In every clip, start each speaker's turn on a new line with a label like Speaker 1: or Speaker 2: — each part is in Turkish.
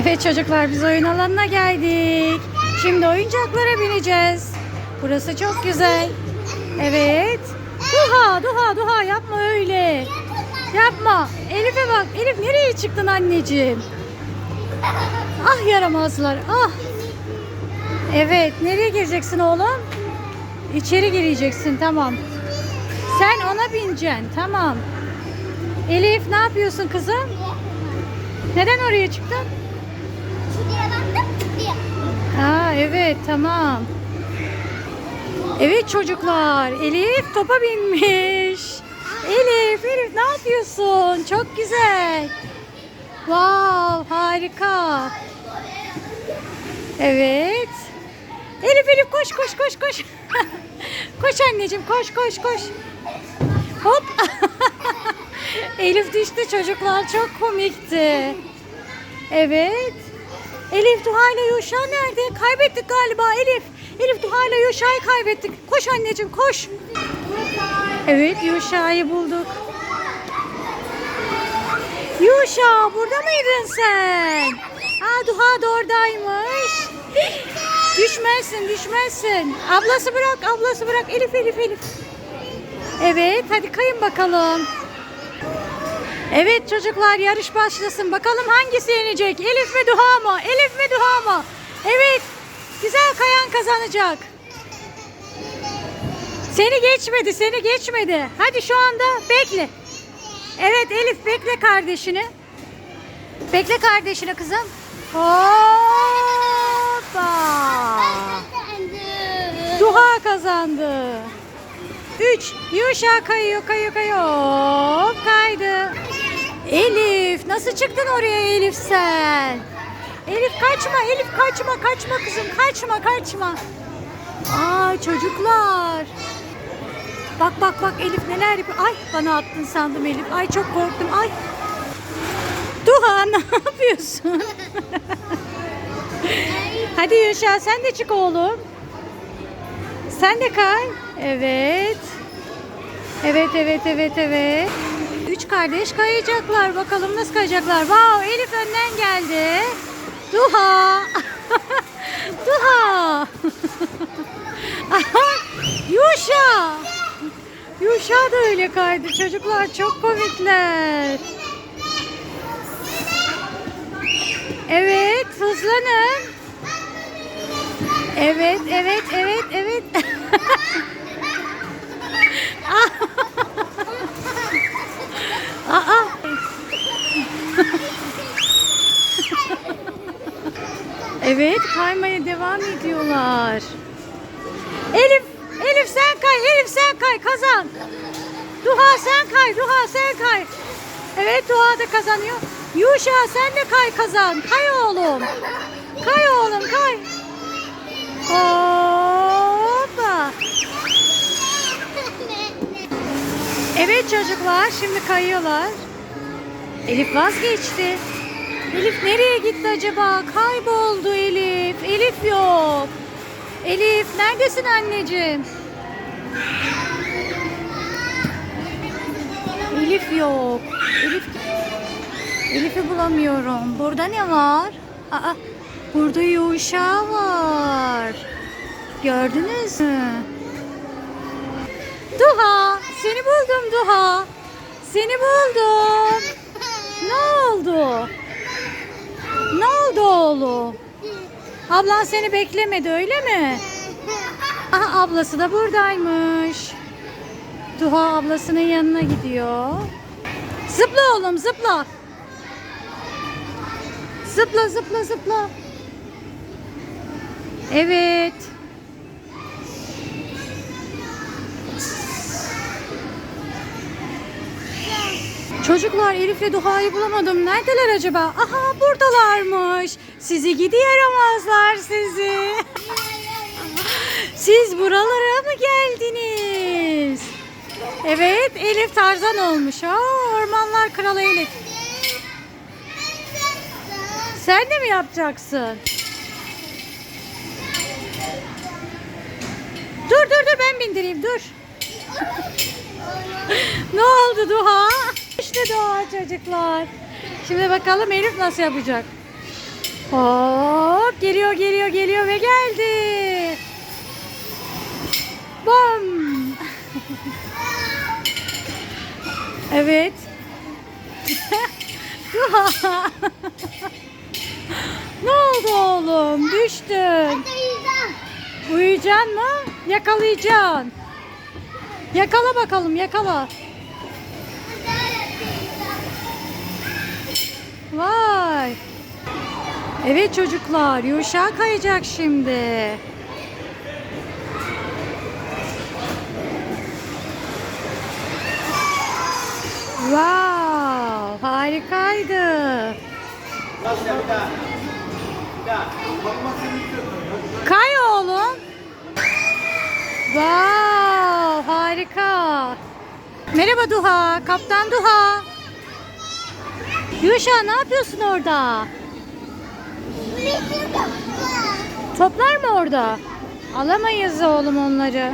Speaker 1: Evet çocuklar biz oyun alanına geldik. Şimdi oyuncaklara bineceğiz. Burası çok güzel. Evet. Duha, Duha, Duha yapma öyle. Yapma. Elif'e bak. Elif nereye çıktın anneciğim? Ah yaramazlar. Ah. Evet. Nereye gireceksin oğlum? İçeri gireceksin. Tamam. Sen ona bineceksin. Tamam. Elif ne yapıyorsun kızım? Neden oraya çıktın? Aa evet tamam. Evet çocuklar Elif topa binmiş. Elif Elif ne yapıyorsun? Çok güzel. Wow harika. Evet. Elif Elif koş koş koş koş. koş anneciğim koş koş koş. Hop. Elif düştü çocuklar çok komikti. Evet. Elif Duha ile Yuşa nerede? Kaybettik galiba Elif. Elif Duha ile Yuşa'yı kaybettik. Koş anneciğim koş. Evet Yuşa'yı bulduk. Yuşa burada mıydın sen? Aa Duha da oradaymış. Düşmezsin düşmezsin. Ablası bırak ablası bırak. Elif Elif Elif. Evet hadi kayın bakalım. Evet çocuklar yarış başlasın. Bakalım hangisi yenecek? Elif mi Duha mı? Elif mi Duha mı? Evet. Güzel kayan kazanacak. Seni geçmedi, seni geçmedi. Hadi şu anda bekle. Evet Elif bekle kardeşini. Bekle kardeşini kızım. Hoppa. Duha kazandı. 3. Yuşa kayıyor, kayıyor, kayıyor. Kaydı. Nasıl çıktın oraya Elif sen? Elif kaçma, Elif kaçma, kaçma kızım, kaçma, kaçma. Aa çocuklar. Bak bak bak Elif neler yapıyor. Ay bana attın sandım Elif. Ay çok korktum. Ay. Duha ne yapıyorsun? Hadi Yuşa sen de çık oğlum. Sen de kay. Evet. Evet, evet, evet, evet. Kardeş kayacaklar. Bakalım nasıl kayacaklar. Wow, Elif önden geldi. Duha. Duha. Yuşa. Yuşa da öyle kaydı. Çocuklar çok komikler. Evet, hızlanın. Evet, evet, evet, evet. Aa. evet, kaymaya devam ediyorlar. Elif, Elif sen kay, Elif sen kay, kazan. Duha sen kay, Duha sen kay. Evet, Duha da kazanıyor. Yuşa sen de kay kazan. Kay oğlum. Kay oğlum, kay. Hoppa. Evet çocuklar şimdi kayıyorlar. Elif vazgeçti. Elif nereye gitti acaba? Kayboldu Elif. Elif yok. Elif neredesin anneciğim? Elif yok. Elif Elif'i bulamıyorum. Burada ne var? Aa, burada Yuşa var. Gördünüz mü? Duha, seni buldum Duha. Seni buldum. Ne oldu? Ne oldu oğlum? Ablan seni beklemedi öyle mi? Aha ablası da buradaymış. Duha ablasının yanına gidiyor. Zıpla oğlum zıpla. Zıpla zıpla zıpla. Evet. Çocuklar Elif ve Duha'yı bulamadım. Neredeler acaba? Aha buradalarmış. Sizi gidi yaramazlar sizi. Siz buralara mı geldiniz? Evet Elif Tarzan olmuş. Aa, ormanlar kralı Elif. Sen de mi yapacaksın? Dur dur dur ben bindireyim dur. ne oldu Duha? Duha çocuklar. Şimdi bakalım Elif nasıl yapacak. Hop geliyor geliyor geliyor ve geldi. Bom. evet. ne oldu oğlum? Düştün. Uyuyacaksın mı? Yakalayacaksın. Yakala bakalım yakala. Vay. Evet çocuklar yuşa kayacak şimdi. Wow, harikaydı. Kay oğlum. Wow, harika. Merhaba Duha, Kaptan Duha. Yuşa ne yapıyorsun orada? Toplar mı orada? Alamayız oğlum onları.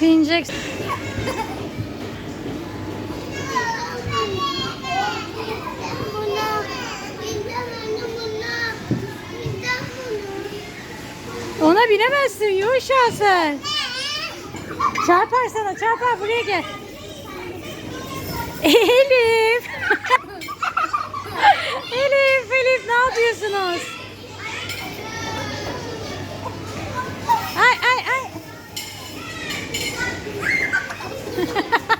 Speaker 1: Binecek. Ona binemezsin Yuşa sen. Çarpar sana çarpar buraya gel. Elif. Elif Elif ne yapıyorsunuz? Ay ay ay.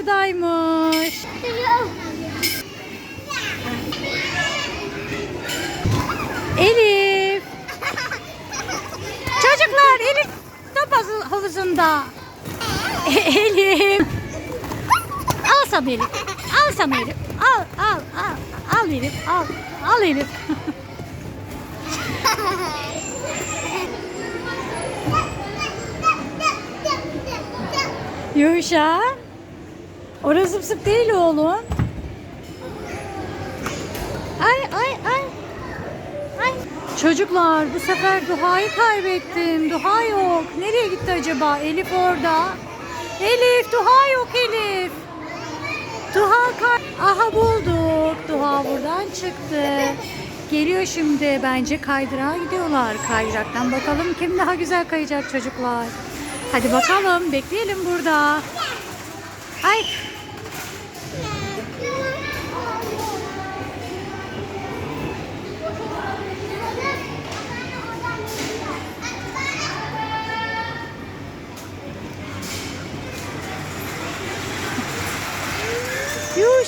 Speaker 1: buradaymış. Elif. Çocuklar Elif top havu- havuzunda. Elif. Al sana Elif. Al sana Elif. Al al al. Al Elif. Al. Al Elif. Yuşa. Orası zıp değil oğlum. Ay ay ay. Ay. Çocuklar bu sefer Duha'yı kaybettim. Duha yok. Nereye gitti acaba? Elif orada. Elif Duha yok Elif. Duha kay... Aha bulduk. Duha buradan çıktı. Geliyor şimdi. Bence kaydırağa gidiyorlar. Kaydıraktan bakalım kim daha güzel kayacak çocuklar. Hadi bakalım. Bekleyelim burada. Ay.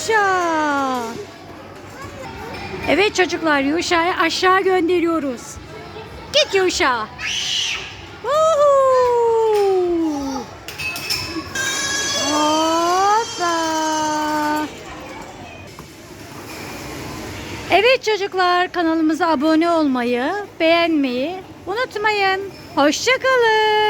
Speaker 1: Yuşa. Evet çocuklar Yuşa'yı aşağı gönderiyoruz. Git Yuşa. Evet çocuklar kanalımıza abone olmayı, beğenmeyi unutmayın. Hoşçakalın.